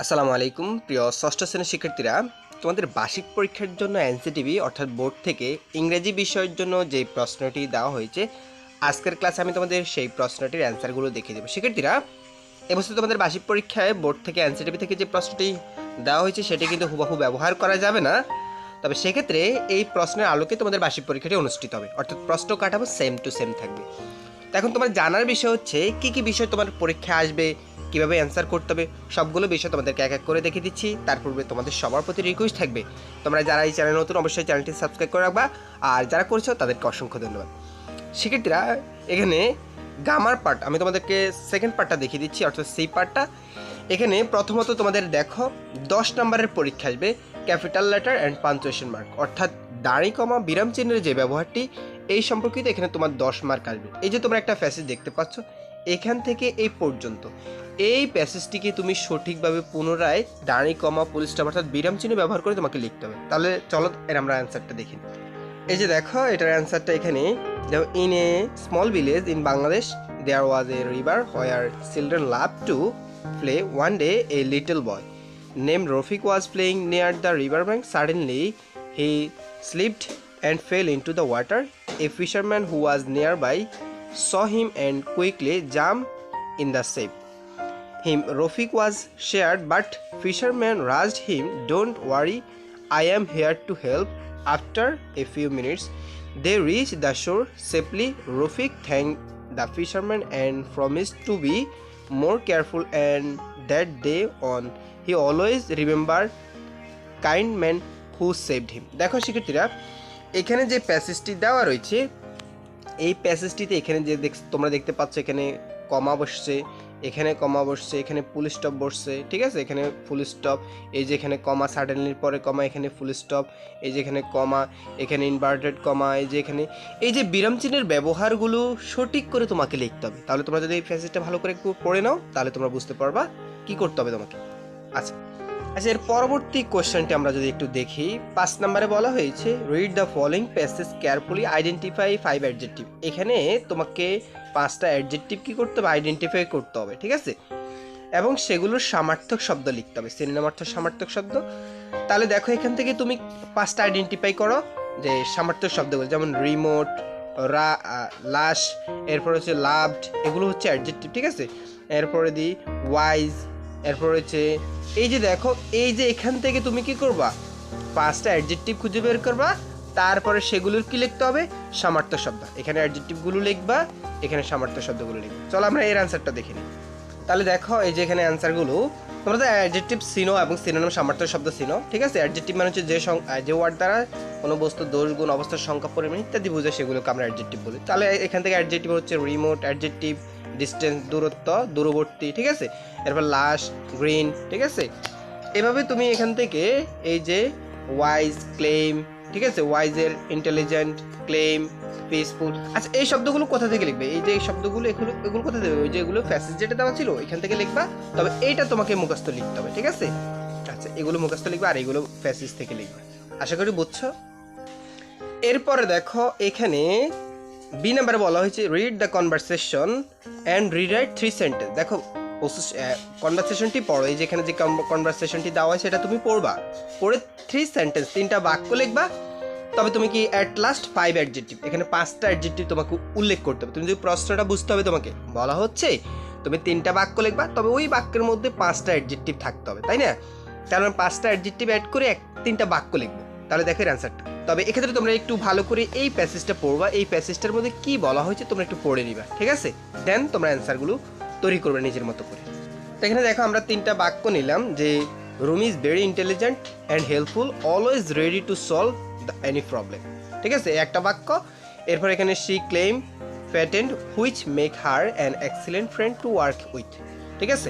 আসসালামু আলাইকুম, প্রিয় ষষ্ঠ শ্রেণির শিক্ষার্থীরা। তোমাদের বার্ষিক পরীক্ষার জন্য এনসিটিভি, অর্থাৎ বোর্ড থেকে ইংরেজি বিষয়ের জন্য যে প্রশ্নটি দেওয়া হয়েছে, আজকের ক্লাসে আমি তোমাদের সেই প্রশ্নটির অ্যান্সারগুলো দেখিয়ে দেবো। শিক্ষার্থীরা, এবছর তোমাদের বার্ষিক পরীক্ষায় বোর্ড থেকে এনসিটিভি থেকে যে প্রশ্নটি দেওয়া হয়েছে, সেটি কিন্তু হুবহু ব্যবহার করা যাবে না। তবে সেক্ষেত্রে এই প্রশ্নের আলোকে তোমাদের বার্ষিক পরীক্ষাটি অনুষ্ঠিত হবে। অর্থাৎ প্রশ্ন কাঠামো সেম টু সেম থাকবে। এখন তোমার জানার বিষয় হচ্ছে, কি কি বিষয় তোমার পরীক্ষা আসবে কীভাবে অ্যান্সার করতে হবে, সবগুলো বিষয় তোমাদেরকে এক এক করে দেখিয়ে দিচ্ছি। তার পূর্বে তোমাদের সবার প্রতি রিকোয়েস্ট থাকবে, তোমরা যারা এই চ্যানেল নতুন, অবশ্যই চ্যানেলটি সাবস্ক্রাইব করে রাখবা। আর যারা করছ, তাদেরকে অসংখ্য ধন্যবাদ। শিক্ষার্থীরা, এখানে গামার পার্ট আমি তোমাদেরকে সেকেন্ড পার্টটা দেখিয়ে দিচ্ছি, অর্থাৎ সেই পার্টটা এখানে প্রথমত তোমাদের দেখো, দশ নম্বরের পরীক্ষা আসবে capital letter and punctuation mark অর্থাৎ দাঁড়ি কমা বিরাম চিহ্নের যে ব্যবহারটি, এই সম্পর্কিত এখানে তোমার দশ মার্ক আসবে। এই যে তোমরা একটা ফ্যাসেজ দেখতে পাচ্ছ এখান থেকে এই পর্যন্ত। এই প্যাসেজটিকে তুমি সঠিকভাবে পুনরায় দাঁড়ি কমা স্টপ অর্থাৎ বিরাম চিহ্ন ব্যবহার করে তোমাকে লিখতে হবে। তাহলে চলো এর আমরা অ্যান্সারটা দেখি। এই যে দেখো এটার অ্যান্সারটা এখানে। দেখো in a small village in Bangladesh there was a river where children love to play one day a little boy named Rafik was playing near the riverbank. Suddenly, he slipped and fell into the water. A fisherman who near nearby saw him and quickly jumped in the sea. Him Rafik was scared, but fisherman rushed him. Don't worry, I am here to help. After a few minutes, they reached the shore safely. Rafik thanked the fisherman and promised to be more careful. And that day on, he always remembered kind man who saved him দেখো শিক্ষার্থীরা এখানে যে প্যাসেজটি দেওয়া রয়েছে এই প্যাসেজটিতে এখানে যে দেখ, তোমরা দেখতে পাচ্ছ এখানে কমা বসছে, এখানে কমা বসছে, এখানে ফুল স্টপ বসছে, ঠিক আছে? এখানে ফুল স্টপ এই যে এখানে কমা সাডেনলির পরে কমা, এখানে ফুল স্টপ এই যে এখানে কমা, এখানে ইনভার্টেড কমা, এই যে এখানে, এই যে বিরাম চিহ্নের ব্যবহারগুলো সঠিক করে তোমাকে লিখতে হবে। তাহলে তোমরা যদি এই প্যাসেজটা ভালো করে একটু পড়ে নাও, তাহলে তোমরা বুঝতে পারবা কি করতে হবে তোমাকে। আচ্ছা। আচ্ছা এর পরবর্তী কোশ্চেনটি আমরা যদি একটু দেখি, পাঁচ নম্বরে বলা হয়েছে read the following passage carefully identify five adjective এখানে তোমাকে পাঁচটা অ্যাডজেক্টিভ কী করতে হবে? আইডেন্টিফাই করতে হবে, ঠিক আছে? এবং সেগুলোর সামার্থক শব্দ লিখতে হবে, সিনেমার্থক সামার্থক শব্দ। তাহলে দেখো, এখান থেকে তুমি পাঁচটা আইডেন্টিফাই করো, যে সামার্থক শব্দগুলো, যেমন রিমোট রা লাশ এরপর হচ্ছে লাভড এগুলো হচ্ছে অ্যাডজেক্টিভ ঠিক আছে? এরপরে দিই ওয়াইজ এরপর হচ্ছে এই যে দেখো, এই যে এখান থেকে তুমি কি করবা? পাঁচটা অ্যাডজেক্টিভ খুঁজে বের করবা, তারপরে সেগুলোর কি লিখতে হবে? সামার্থ্য শব্দ। এখানে অ্যাডজেক্টিভগুলো লিখবা, এখানে সামার্থ্য শব্দগুলো লিখবা। চলো আমরা এর অ্যান্সারটা দেখে নিই। তাহলে দেখো, এই যে এখানে অ্যান্সারগুলো তোমরা তো অ্যাডজেক্টিভ সিনো এবং সিনোনাম সামর্থ্য শব্দ সিনো ঠিক আছে? অ্যাডজেক্টিভ মানে হচ্ছে যে যে ওয়ার্ড দ্বারা কোনো বস্তু, দোষ, গুণ, অবস্থার সংখ্যা, পরিমাণ ইত্যাদি বুঝে, সেগুলোকে আমরা অ্যাডজেক্টিভ বলি। তাহলে এখান থেকে অ্যাডজেক্টিভ হচ্ছে রিমোট অ্যাডজেক্টিভ ডিস্টেন্স দূরত্ব, দূরবর্তী, ঠিক আছে? এরপর লাশ গ্রিন ঠিক আছে? এভাবে তুমি এখান থেকে এই যে ওয়াইজ ক্লেম ঠিক আছে? ওয়াইজের ইন্টেলিজেন্ট ক্লেম পিসফুল আচ্ছা এই শব্দগুলো কোথা থেকে লিখবে? এই যে এই শব্দগুলো, এগুলো এগুলো কোথা থেকে? ওই যে এগুলো ফ্যাসেজ যেটা দেওয়া ছিল এখান থেকে লিখবা। তবে এইটা তোমাকে মুখস্থ লিখতে হবে, ঠিক আছে? আচ্ছা এগুলো মুখস্থ লিখবা আর এগুলো ফ্যাসেজ থেকে লিখবা। আশা করি বুঝছ? এরপরে দেখো, এখানে বি নাম্বারে বলা হয়েছে read the conversation and rewrite three sentence দেখো কনভারসেশনটি পড়ো, এই যেখানে যে কনভারসেশনটি দেওয়া হয় সেটা তুমি পড়বা। পড়ে থ্রি সেন্টেন্স তিনটা বাক্য লিখবা, তবে তুমি কি অ্যাট লাস্ট ফাইভ অ্যাডজেক্টিভ এখানে পাঁচটা অ্যাডজেক্টিভ তোমাকে উল্লেখ করতে হবে। তুমি যদি প্রশ্নটা বুঝতে হবে তোমাকে, বলা হচ্ছে, তুমি তিনটা বাক্য লিখবা, তবে ওই বাক্যের মধ্যে পাঁচটা অ্যাডজেক্টিভ থাকতে হবে, তাই না? আমি পাঁচটা অ্যাডজেক্টিভ অ্যাড করে এক তিনটা বাক্য লিখব। তাহলে দেখো অ্যান্সারটা তবে এক্ষেত্রে তোমরা একটু ভালো করে এই প্যাসেজটা পড়বা। এই প্যাসেজটার মধ্যে কি বলা হয়েছে তোমরা একটু পড়ে নিবা, ঠিক আছে? দেন তোমরা অ্যান্সারগুলো তৈরি করবে নিজের মতো করে। তো এখানে দেখো আমরা তিনটা বাক্য নিলাম যে room is very intelligent and helpful always ready to solve the any problem ঠিক আছে? একটা বাক্য। এরপর এখানে she claim patient which make her an excellent friend to work with ঠিক আছে?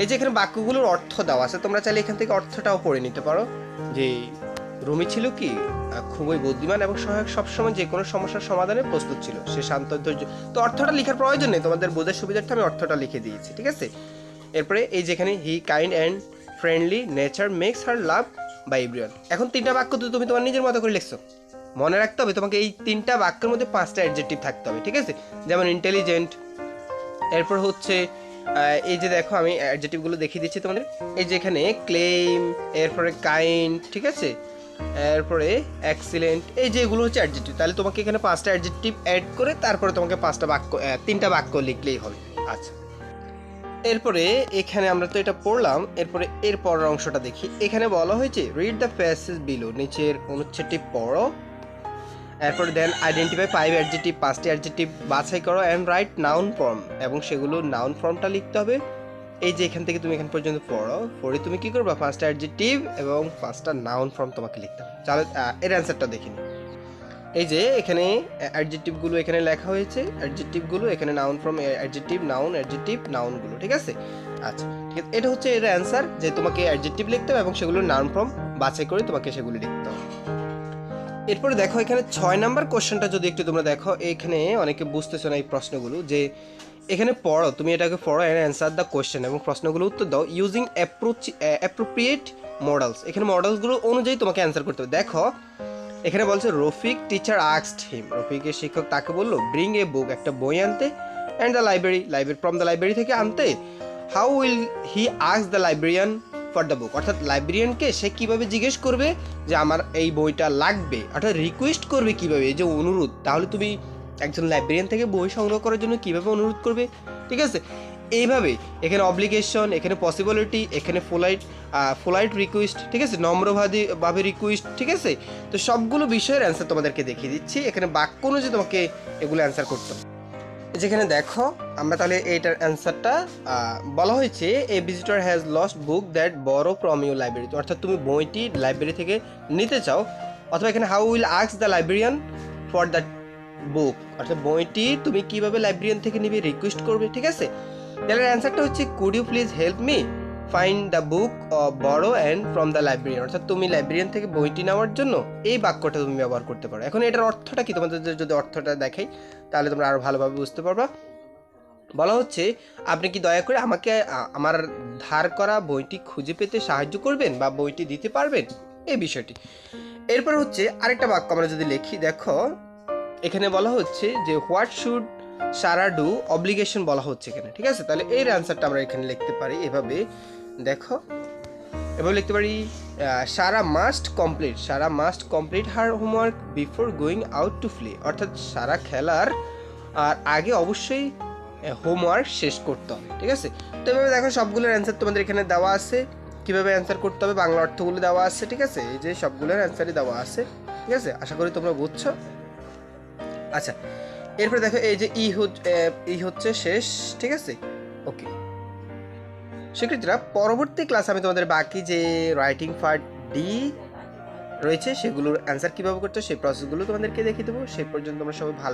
এই যে এখানে বাক্যগুলোর অর্থ দেওয়া আছে, তোমরা চাইলে এখান থেকে অর্থটাও পড়ে নিতে পারো। যে রুমি ছিল কি? খুবই বুদ্ধিমান এবং সহায়ক সবসময় যে কোনো সমস্যার সমাধানে প্রস্তুত ছিল। সে শান্ত ধৈর্য তো অর্থটা লেখার প্রয়োজন নেই, তোমাদের বোঝার সুবিধার্থে আমি অর্থটা লিখে দিয়েছি, ঠিক আছে? এরপরে এই যেখানে he kind and friendly nature makes her love by এখন তিনটা বাক্য তো তুমি তোমার নিজের মতো করে লিখছো। মনে রাখতে হবে, তোমাকে এই তিনটা বাক্যের মধ্যে পাঁচটা অ্যাডজেক্টিভ থাকতে হবে, ঠিক আছে? যেমন ইন্টেলিজেন্ট এরপর হচ্ছে এই যে দেখো আমি অ্যাডজেক্টিভগুলো দেখিয়ে দিচ্ছি তোমাদের। এই যে এখানে ক্লেম এরপরে কাইন্ড ঠিক আছে? এরপরে এক্সিলেন্ট এই যে এগুলো হচ্ছে অ্যাডজেক্টিভ তাহলে তোমাকে এখানে পাঁচটা অ্যাডজেক্টিভ অ্যাড করে তারপরে তোমাকে পাঁচটা বাক্য তিনটা বাক্য লিখলেই হবে। আচ্ছা। এরপরে এখানে আমরা তো এটা পড়লাম, এরপরে এর অংশটা দেখি। এখানে বলা হয়েছে রিড দ্য প্যাসেজ বিলো নিচের অনুচ্ছেদটি পড়ো। এরপরে দেন আইডেন্টিফাই ফাইভ অ্যাডজেক্টিভ পাঁচটি অ্যাডজেক্টিভ বাছাই করো অ্যান্ড রাইট নাউন ফর্ম এবং সেগুলো নাউন ফর্মটা লিখতে হবে। এই যে এখান থেকে তুমি এখান পর্যন্ত পড়ো, পড়ে তুমি কি করবে? পাঁচটা অ্যাডজেক্টিভ এবং পাঁচটা নাউন ফর্ম তোমাকে লিখতে হবে। তাহলে এর অ্যান্সারটা দেখিনি। এই যে এখানে অ্যাডজেক্টিভগুলো এখানে লেখা হয়েছে অ্যাডজেক্টিভগুলো এখানে noun form adjective noun adjective নাউনগুলো ঠিক আছে? আচ্ছা ঠিক আছে। এটা হচ্ছে এর অ্যান্সার যে তোমাকে অ্যাডজেক্টিভ লিখতে হবে এবং সেগুলো নাউন ফর্ম বাছাই করে তোমাকে সেগুলো লিখতে হবে। এরপরে দেখো এখানে ছয় নাম্বার কোশ্চেনটা যদি একটু তোমরা দেখো, এখানে অনেকে বুঝতেছো না এই প্রশ্নগুলো যে এখানে পড়ো, তুমি এটাকে পড়ো অ্যান্ড অ্যান্সার দ্য কোশ্চেন এবং প্রশ্নগুলো উত্তর দাও ইউজিং অ্যাপ্রোচ অ্যাপ্রোপ্রিয়েট মডেলস এখানে মডেলসগুলো অনুযায়ী তোমাকে অ্যান্সার করতে হবে। দেখো, এখানে বলছে, রফিক টিচার আক্সড হিম রফিকের শিক্ষক তাকে বলল ব্রিং এ বুক একটা বই আনতে and the library library from the library থেকে আনতে। How will he আক্স the librarian for the book অর্থাৎ লাইব্রেরিয়ানকে সে কীভাবে জিজ্ঞেস করবে যে, আমার এই বইটা লাগবে? অর্থাৎ রিকোয়েস্ট করবে কীভাবে? এই যে অনুরোধ, তাহলে তুমি একজন লাইব্রেরিয়ান থেকে বই সংগ্রহ করার জন্য কীভাবে অনুরোধ করবে? ঠিক আছে? এইভাবে এখানে অব্লিগেশন এখানে পসিবিলিটি এখানে ফোলাইট ফোলাইট রিকোয়েস্ট ঠিক আছে? নম্রভাবে, ভাবে রিকোয়েস্ট ঠিক আছে? তো সবগুলো বিষয়ের অ্যান্সার তোমাদেরকে দেখিয়ে দিচ্ছি। এখানে বাক্য অনুযায়ী তোমাকে এগুলো অ্যান্সার করতে যেখানে দেখো, আমরা তাহলে এইটার অ্যান্সারটা বলা হয়েছে a visitor has lost book that borrow from you library অর্থাৎ তুমি বইটি লাইব্রেরি থেকে নিতে চাও, অথবা এখানে how will আক্স the librarian for that book অর্থাৎ বইটি তুমি কীভাবে লাইব্রেরিয়ান থেকে নিবে রিকোয়েস্ট করবে, ঠিক আছে? তাহলে অ্যান্সারটা হচ্ছে could you please help me find the book borrow and from the librarian অর্থাৎ তুমি লাইব্রেরিয়ান থেকে বইটি নেওয়ার জন্য এই বাক্যটা তুমি ব্যবহার করতে পারো। এখন এটার অর্থটা কি? তোমাদের যদি অর্থটা দেখাই, তাহলে তোমরা আরও ভালোভাবে বুঝতে পারবা। বলা হচ্ছে, আপনি কি দয়া করে আমাকে আমার ধার করা বইটি খুঁজে পেতে সাহায্য করবেন বা বইটি দিতে পারবেন? এই বিষয়টি। এরপর হচ্ছে, আরেকটা বাক্য আমরা যদি লিখি, দেখো এখানে বলা হচ্ছে যে what should Sara do obligation বলা হচ্ছে এখানে, ঠিক আছে? তাহলে এর অ্যান্সারটা আমরা এখানে লিখতে পারি। এভাবে, দেখো, এভাবে লিখতে পারি Sara must complete Sara must complete her homework before going out to play অর্থাৎ সারা খেলার আর আগে অবশ্যই হোমওয়ার্ক শেষ করতে হবে, ঠিক আছে? তো এভাবে দেখো, সবগুলোর অ্যান্সার তোমাদের এখানে দেওয়া আছে। কীভাবে অ্যান্সার করতে হবে? বাংলা অর্থগুলো দেওয়া আছে, ঠিক আছে? এই যে সবগুলোর অ্যান্সারই দেওয়া আছে, ঠিক আছে? আশা করি তোমরা বুঝছ। আচ্ছা এরপরে দেখো এই যে ই ই হচ্ছে শেষ, ঠিক আছে? ওকে শিক্ষার্থীরা, পরবর্তী ক্লাস আমি তোমাদের বাকি যে রাইটিং পার্ট ডি রয়েছে, সেগুলোর অ্যান্সার কীভাবে করতে সেই প্রসেসগুলো তোমাদেরকে দেখিয়ে দেবো। সেই পর্যন্ত তোমরা সবাই ভালো